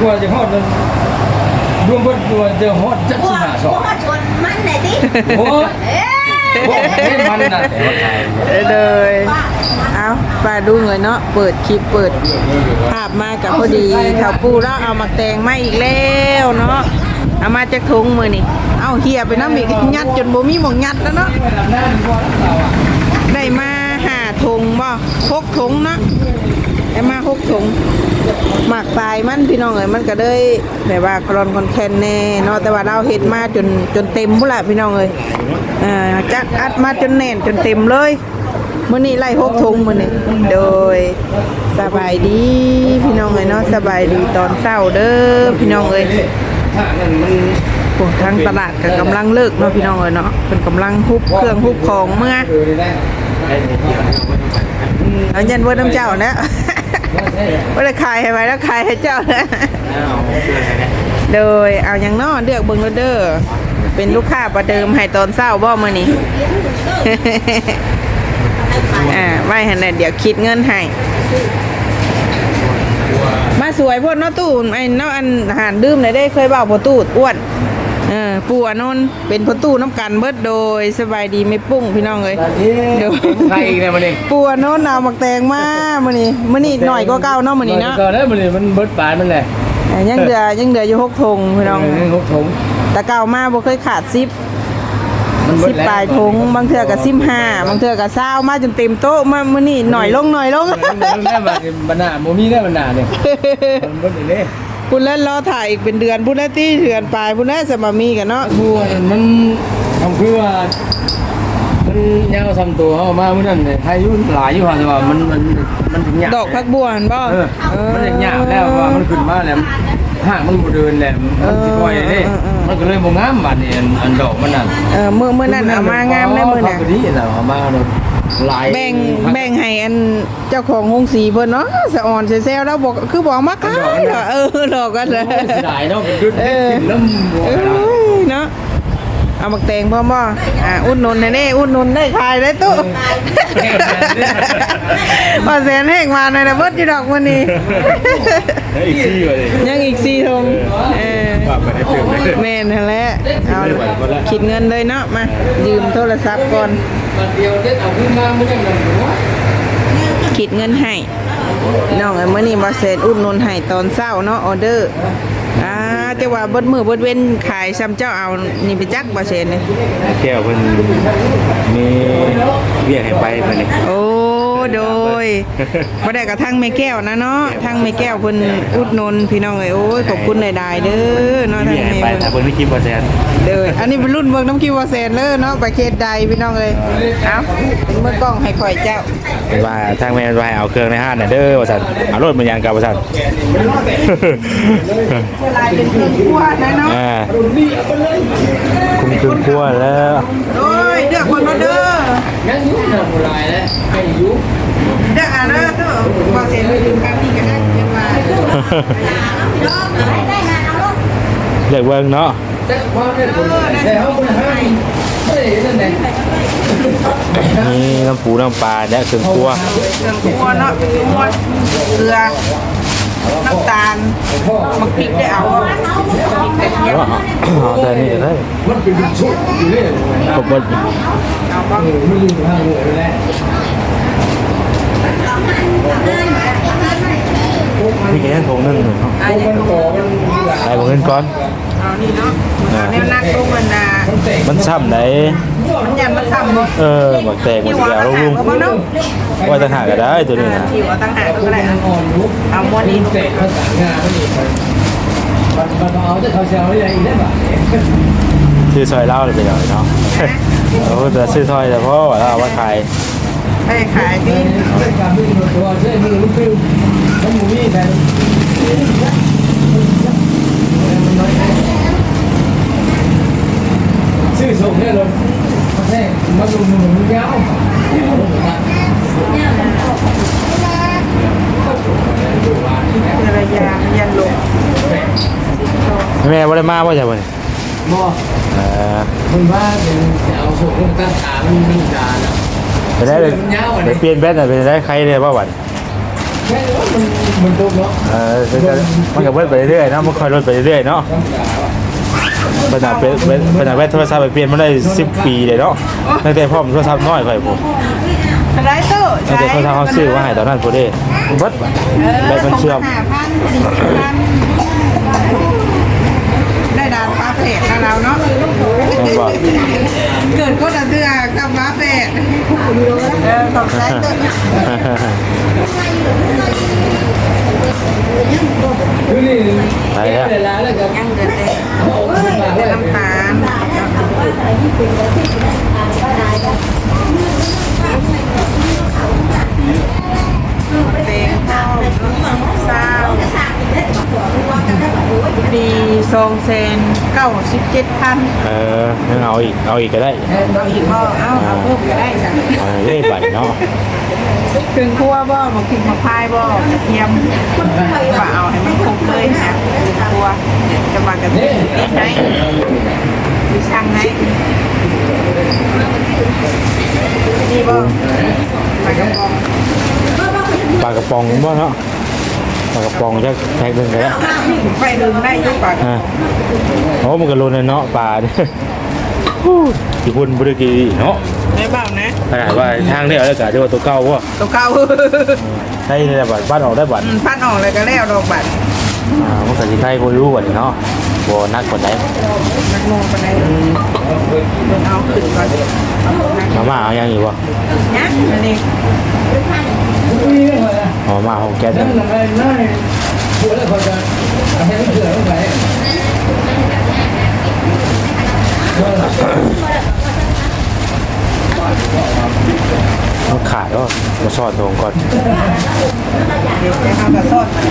กลัวจะฮอดมันรวมเบิดกลัวจะฮอดจักพวสิกหาสพอวงกชนมันไหนดิโอ้ย เอ๊ะพวกให้มันน่ะแต่ว่าขายเลยเอาป้าดูเงินเนาะเปิดคลิปเปิด ภาพมากับพอดีเท่าปูแล้วเอามาแต่งมาอีกแล้วเนาะเอามาจากถุงมือนี่เอาเฮียไปน้ำอีกยัดจนบ่มีหมองยัดแล้วเนาะได้มาห้าถุงบ่หกถุงเนาะ ได้มาหกถุงหมักตายมันพี่น้องเอ้ยมันก็เลยแบบว่าคลอนคอนแคนแน่เนาะแต่ว่าเราเฮ็ดมาจนจนเต็มพุ่นละพี่น้องเอ้ยอ่าจัดอัดมาจนแน่นจนเต็มเลยมื้อนี้ไล่หกถุงมื้อนี้โดยสบายดีพี่น้องเอ้ยเนาะสบายดีตอนเช้าเด้อพี่น้องเอ้ยพวกทางตลาดก็กำลังเลิกเนาะพี่น้องเอ้ยเนาะเพิ่นกำลังฮุบเครื่องฮุบของเมื่อเออได้เยันเวิร์น้ำเจ้านะ ว่าจะขายให้ไว้แล้วขายให้เจ้านะโดยเอาอย่างนอเลือกเบิงเด้อเป็นลูกค้าประเดิมให้ตอนเศร้าบ่เมื้อนี้อ่าไว้ให้น่ะเดี๋ยวคิดเงินให้มาสวยพ่นนาตู้ไอ้นาอันอาหารดื่มได้ได้เคยเบาพ่อตู้อ้วน เออปู่อนนท์เป็นพ่อตู้น้ำกันเบิดโดยสบายดีไม่ปุ้งพี่น้องเอ้ยเดี๋ยวใครอีกเนี่ยมันเองปูอันโน้นเอาหมักแตงมามื้อนี้มื้อนี้หน่อยก็เก่าเนาะมื้อนี้เนาะก็แล้วมันนี่มันเบิดปานมันแหละแต่ยังเหลือยังเหลืออยู่หกธงพี่น้องเหกถงแต่เก่ามาบ่เคยขาด10มันเบิด10แล้วปลายธงบางเทื่อก็15บางเทื่อก็20มาจนเต็มโต๊ะมามื้อนี้หน่อยลงหน่อยลงมันได้มาบรรณาโมมีได้บรรณาเนี่ยมันเบิดอีกเลย พุ่นแล้วรอถ่ายอีกเป็นเดือนพุ่นแล้วที่เดือนปลายพุ่นแล้วสมามีกันเนาะบัวมันทำคือว่ามันยาวซ้ำตัวเขามาเมื่อนั้นเนี่ยไทยยุ่นหลายอยู่ค่ะแต่ว่ามันมันมันถึงหยาบดอกพักบัวหั่นบ่เออมันถึงหยาบแล้วว่ามันขึ้นมาแล้วห่างมันบ่เดินแล้วมันสิปล่อยเลยมันก็เลยบ่งามบัดนี้อันอันดอกมันนั่นเออมื้อมื้อนั้นเอามางามได้มื้อน่ะพอดีน่ะเอามาเนาะ หลายแบ่งแบ่งให้อันเจ้าของโรงสีเพิ่นเนาะสะอ่อนเซลๆแล้วบอกคือบอกมาขายเหรอเออดอกกันเลยโอ้ยเสียดายเนาะเป็นดึกขึ้นแล้วบัวเอ้ยเนาะ เอาหมักแตงพ่อม่ออ่าอุดหนุนแน่ๆอุดหนุนได้ขายได้ตู้พอแสนแห้งมาในระเบิดจีดอกวันนี้อีกซี่เลยยังอีกสี่ทงเออฝากไปให้เติมเลยแม่นหั่นแหละเอาคิดเงินเลยเนาะมายืมโทรศัพท์ก่อนบัดเดียวเด็ดเอาขึ้นมามันยังนั่นอยู่วะคิดเงินให้น้องไอ้มื้อนี้บ่แสนอุดหนุนให้ตอนเช้าเนาะออเดอร์อ่า แต่ว่าเบิดมื้อเบิดเว้นขายซ้ำเจ้าเอานี่ไปจักบ่แสนนี่แก้วเพิ่นมีเรียกให้ไปเพิ่นนี่โอ้ โดยบ่ได้กระทั่งแม่แก้วนะเนาะทั้งแม่แก้วเพิ่นอุดหนุนพี่น้องเอ้ยโอ้ยขอบคุณหลายๆเด้อเนาะทั้เรีงยกให้แม่ไปเพิ่นถ้าเพิ่นไม่คิดว่าแสนเด้ออันนี้เป็นรุ่นเบิ่งน้ำคิวว่าแสนเลยเนาะไปเขตใดพี่น้องเอ้ยเอ้าเป็นเมื่อกล้องให้ข่อยเจ้าว่าทางแม่ว่าให้เอาเครื่องในห้างน่ะเด้อว่าซั่นเอารถมันยางกับว่าซั่นลายเป็นเครื่องครัวนะเนาะอ่าคุมเครื่องครัวแล้วโดยเลือกคนมาเด้อ ยังอยู่น่ะบ่หลายแล้วให้อยู่เลือกอะเด้อเด้อว่าแสนไปถึงกันนี่ก็ได้เรียบร้อยได้งานเอาลูกเลือกเบิ่งเนาะแต่ว่าได้คนแต่เฮาบ่ได้ให้ไม่ได้นั่นแหละนี่น้ำปูน้ำปลาและเครื่องครัวเครื่องครัวเนาะเครื่องครัวเกลือ น้ำตาลมะพริกได้เอาพริกกระเทียมเอาแต่นี่ได้มันเป็นชุดอยู่เลยครบหมดเอาบ่เออไม่อยู่ทางหัวเลยแหละมีแค่ถุงหนึงเนาะอันนี้มันก่อมันมีหลายไปบ่เงินก่อนอนี่เนาะอาแนวนักลงมันนะมันซ้ำไหน มันยันมาซ้ำบ่เออบักแตกมันสิเอาลงลุงเอาบ่เนาะว่าต่างหากก็ได้ตัวนี้นะที่ว่าตั้งหากก็ได้อ่อนลุกเอาม้วนนี้เตะภาษางานมันอีกมันมันเอาจะเขาเชียวอะไรอีกได้ป่ะชื่อซอยเล่าเลยไปหน่อยเนาะโอ้แต่ชื่อซอยแต่เพราะว่าเราเอาว่าขายให้ขายดิ การมือตัวเชื่อมือลูกฟิวมันมูนี่แต่ชื่อส่งเนี่ยเลยมา แท้มาดูมือมือยาวระยะยันลงแม่ว่าได้มาว่าจะบ่เนี่ยบ่เออคนว่าเป็นจะเอาส่งตั้งขามันมันดาแล้วไปได้เลยไปเปลี่ยนแบตน่ะไปได้ใครเนี่ยว่าหวันแค่ว่ามันมันตุกเนาะเออมันก็มันก็เบิ้ลไปเรื่อยๆเนาะมันค่อยลดไปเรื่อยๆเนาะ ขนาดเป็นเป็นขนาดแว่นโทรศัพท์ไปเปลี่ยนมาได้10ปีเลยเนาะตั้งแต่พ่อผมโทรศัพท์น้อยไปผมไรเตอร์ตั้งแต่โทรศัพท์เขาซื้อมาให้ตอนนั้นพอดีเบิดแบตมันเชื่อมห้าพันสี่สิบพันได้ดานฟ้าเฟดนะเราเนาะมันบอกเกิดก็จะเดือกับฟ้าเฟดเออตกใจเตอร์คือนี่ ไปแล้วเลาแล้วก็ยังเดือดเลยเดือดน้ำตาลเต็งข้าวเศร้าดีทรงเซนเก้าสิบเจ็ดพันเอองั้นเอาอีก เอาอีกก็ได้ เอาอีกบ่เอาเอาเพิ่มก็ได้จ้ะ เอาเรื่ไปเนาะ ถึงครัวบ่มากินมาพายบ่กระเทียมว่าเอาให้มันครบเลยนะครัวจะมากระเทียมนิดไหนมีช่างไหนนี่บ่ปลากระป๋องปลากระป๋องบ่เนาะปลากระป๋องจะแพ็คหนึงก็ได้ไปดึงได้อยุปากอ่าโอ้มันก็โลนเลยเนาะปลาเนี่ยฮู้ญี่ปุ่นบ่ได้กินเนาะ ได้เปล่านะขนาดว่าทางนี้เอาแล้วก็เรียกว่าตัวเก่าว่ะตัวเก่าได้ในบัตรบ้านออกได้บัตรอืมพันออกเลยก็แล้วดอกบัตรอ่ามันก็สิใครบ่รู้ว่านี่เนาะบ่นักกว่าใดนักโมงปานใดเอาขึ้นก่อนนักมาม่าเอายังอยู่บ่นะอันนี้มาม่าของแก๊สนั่นอะไรนั่นพูดแล้วคนจะให้มันเถื่อนลงไป มันขาดก็มาซอดตรงก่อนเดี๋ยวจะเอากระสอดมา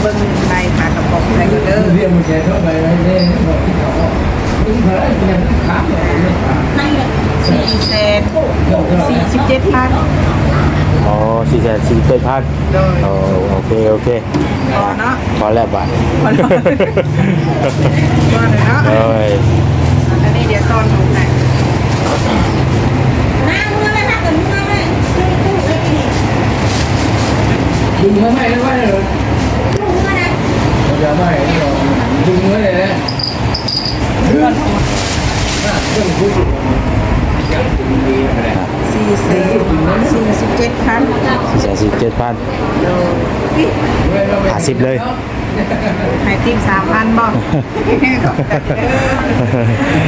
เบิ่งในปลากระป๋องใส่ก็เด้อเรียกมันแกเข้าไปเนี่ยบอกที่เขามึงเผยเนี่ยขาเนี่ยสี่แสนสี่สิบเจ็ดพันอ๋อสี่แสนสี่เป็นพันโดยโอ้โอเคโอเคพอเนาะพอแล้วบัตรพอแล้วพอเลยเนาะ เอ้ย นนี้เดี๋ยวซ่อนลงไหนดึงมาไม่แล้วว่าเนี่ยจะไม่ดึงไว้เลยนะเรื่องเรื่องพูดสี่แสนสี่สิบเจ็ดพันสี่สนสี่เจ็ดพันห้าสิบเลย ให้ติมสามพันบ่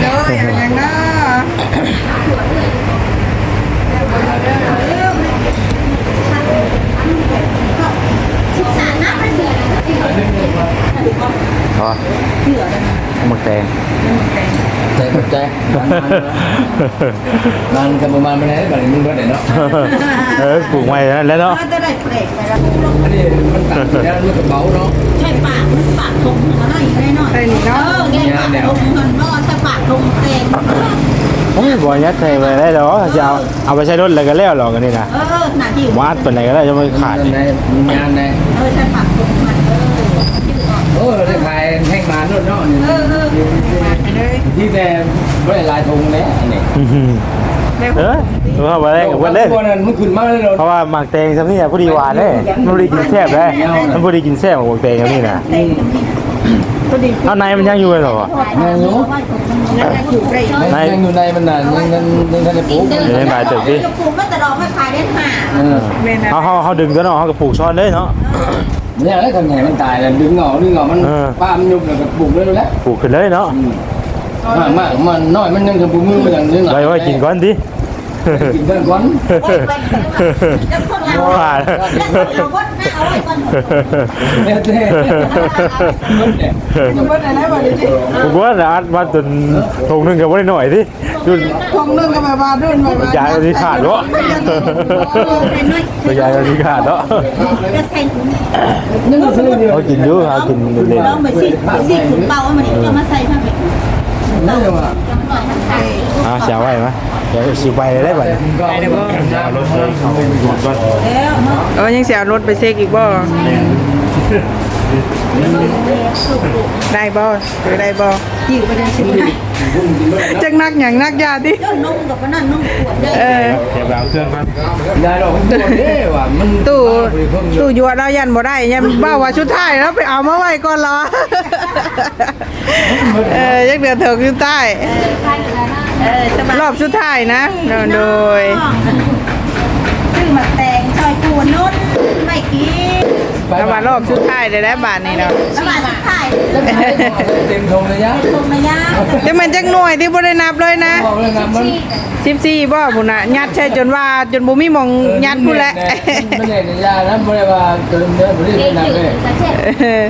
เด้ออย่างนั้นเนาะพอหมึกแดงใจกับใจมันกันประมาณไม่ได้แบบมึงก็ได้เนาะเออปลูกไว้แล้วเนาะ จะได้เปลกไปแล้วอันนี้มันตัดแล้วมันก็เบาเนาะใช่ ปากมันปากทงมาให้ได้หน่อยใส่นี่เอเนาะอแกปากทงมันก็ใช่ปากทงเต็มโอ้ยบ่ยัดใส่ไปได้หรอจะเอาเอาไปใช้รถอะไรก็แล้วหรอกอันนี้นะเออหน้าที่วาดเป็นไหนก็ได้จะไม่ขาดในงานในเออใช่ปากทงมันเออชื่อออกโอ้ได้ขายแห้งมาโน่นเนาะเออเออเลยที่แต่ไม่ลายธงแล้วอันนี้ อื้อหือเออรู้ว่าบ่ได้กับบ่เล่นตัวนั้นมันขึ้นมาเลยเราเพราะว่าหมักแตงซำนี่พอดีหวานเด้มันบ่ได้กินแซ่บเด้มันบ่ได้กินแซ่บของหมักแตงซำนี่นะพอดีเอาในมันยังอยู่เลยเหรอแม่งอยู่นั่นอยู่ได้แม่งอยู่ในมันน่ะยังยังยังทันได้ปลูกกระปุกก็แต่เราไม่ขายได้ห่าเออเมนเฮาเฮาเฮาดึงตัวเนาะเฮาก็ปลูกช้อนเลยเนาะเนี่ยแล้วทำไงมันตายแล้วดึงเหงาดึงเหงามันเออป้ามันยุบแล้วก็ปลูกเลยแล้วปลูกขึ้นเลยเนาะมากมากมันน้อยมันยังจะปลูกมืออย่างนึงไว้ไว้กินก่อนดิ กินกันก่อนโอ้ยเป็นแล้วคนเราว่าแล้วเราวัดหน้าเอาไว้ก่อนเนี่ยเท่อยู่บ้านไหนได้บ่ดิจิผมว่าอัดมาจนทงหนึงก็บ่ได้หน่อยดิจนทงนึงก็แบบว่ารุ่นแบบว่าย้ายเอาที่ขาดเนาะตัวยายเอาที่ขาดเนาะจะใส่ถุงนึ่งซื้อเดียวเขากินอยู่หากินเล่นเราไปซิไปซิถุงเปล่าเอามาดิเอามาใส่ผ้าปิดนั่นจะว่าจังหน่อยมันใส่ ๆอ่าเสียไว้มั้ยเดี๋ยวสิไปได้บัดไปเดี๋ยเลยเขาไดูก่อนแล้วเนาะเออยังเสียรถไปเช็คอีกบ่ได้บ่หรือได้บ่หิวไปเลยสิได้จักนักหยังนักยาติเจ้านุ่มกับนั่นนุ่มปวดได้เออเก็บเอาเครื่องก่อนได้ดอกมันตู้ตู้ยัวเรายันบ่ได้ยันบ้าว่าชุดไทยแล้วไปเอามาไว้ก่อนเรอเออยังเดือดเถิกอยู่ใต้ เออสบายรอบสุดท้ายนะโดยชื่อหมักแตงซอยปูนนุ่นไม่กินแล้วมารอบสุดท้ายได้แล้วบาทนี้เนาะสบายสุดท้ายเต็มทงเลยยะตรงระยะจะมันจักหน่วยที่บ่ได้นับเลยนะบอกเลยนะมัน14บ่พุ่นน่ะยัดใช่จนว่าจนบ่มีหมองยัดพุ่นแหละมันเน็ตยานะบ่ได้ว่าเติมเนื้อบ่ได้เป็นหนักเลยเออ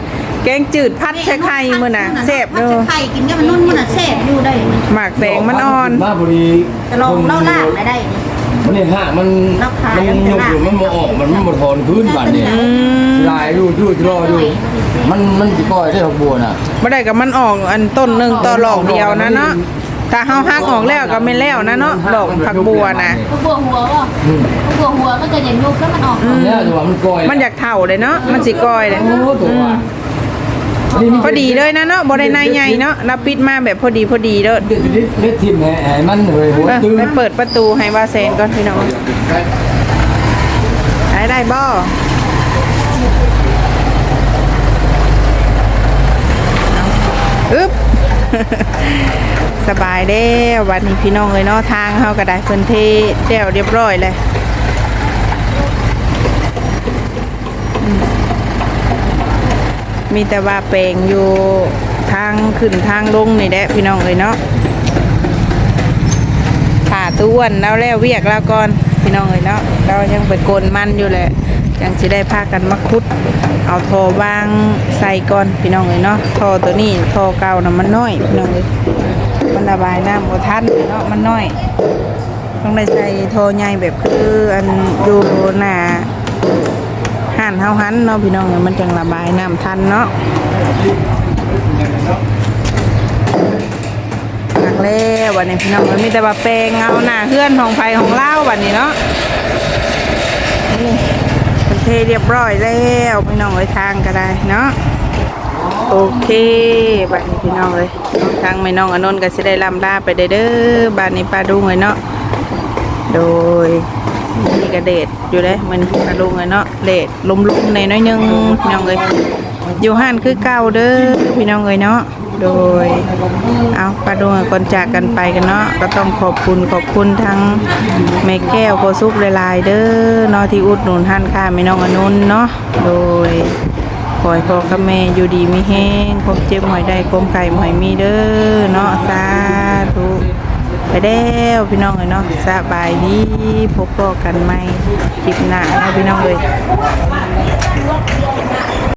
แกงจืดพัดใช้ไข่มื้อน่ะแซ่บพัเด้ดอไข่กินกับมันนุ่นมันน่ะแซ่บอยู่ได้หมากแตงมันอ่อนมาพอดีจะลองเล่าล่างได้ได้มันนี่ห่ามันมันยุบอยู่มันบ่ออกมันมันบ่ถอนพื้นบาดนี่อืมลายอยู่อยู่รออยู่มันมันสิปล่อยได้ดอกบัวน่ะบ่ได้ก็มันออกอันต้นหนึงต่อหลอกเดียวนะเนาะถ้าเฮาหักออกแล้วก็ไม่นแล้วนะเนาะดอกผักบัวน่ะก็บัวหัวป่ะอืมก็บัวหัวมันจะอย่างยุบแล้วมันออกอันเนี้ยแต่ว่ามันปล่อยมันอยากเท่าเลยเนาะมันสิก้อยเลยโอ้ตัวว่า พอดีเลยนะเนาะบ่ได้ในใหญ่เนาะรับปิดมาแบบพอดีพอดีเด้อเด็ดเด็ดทิมแห่มันเลยหัวตื้นไปเปิดประตูให้ว่าเซนก่อนพี่น้องได้ได้บ่อึ๊บสบายเด้ววันนี้พี่น้องเลยเนาะทางเฮาก็ได้เพิ่นเทแต้วเรียบร้อยเลยอืม มีแต่ว่าแปลงอยู่ทางขึ้นทางลงนี่แหละพี่น้องเลยเนาะผ่าต้วนแล้วแล้วเวียกแล้วก่อนพี่น้องเลยเนาะเรายังไปโกนมันอยู่แหละยังจะได้พากันมาคุด เอาทอวางใส่ก่อนพี่น้องเลยเนาะทอตัวนี้ทอเก่านะมันน้อยพี่น้องเลยมันระบายน้ำบ่ทันเนาะมันน้อย ต้องได้ใส่ทอใหญ่แบบคืออันอยู่หนา หันเฮาหันเนาะพี่น้องเอ้ยมันจังระบายน้ำทันเนาะหนักแล้ววันนี้พี่น้องมันมีแต่ว่าแปงเอาหน้าเพื่อนของไฟของเล่าวันนี้เนาะนี่เป็นเทเรียบร้อยแล้วพี่น้องเลยทางก็ได้เนาะโอเคบัดนี้พี่น้องเลยทางไม่น้องอนนท์ก็จะได้ลำลาไปเด้อเด้อบัดนี้ปลาดุงเลยเนาะโดย นี่กระเดดอยู่เลยมันปลาดุงเลยเนาะเดดลมๆในน้อยนึงพี่น้องเลยอยู่ห้านคือเก่าเด้อพี่น้องเลยเนาะโดยเอาปลาดวงก่อนจากกันไปกันเนาะก็ต้องขอบคุณขอบคุณทั้งแม่แก้วโพซุปลายเด้อเนาะที่อุดหนุนท่านค่ะแม่น้องอนุนเนาะโดยขอให้พ่อกับแม่อยู่ดีมีแห้งคมเจ็บหอยได้คมไก่หอยมีเด้อเนาะสาธุ ไปแล้วพี่น้องเลยเนาะสบายดีพบกันไหมคลิปหน้าเนาะพี่น้องเลย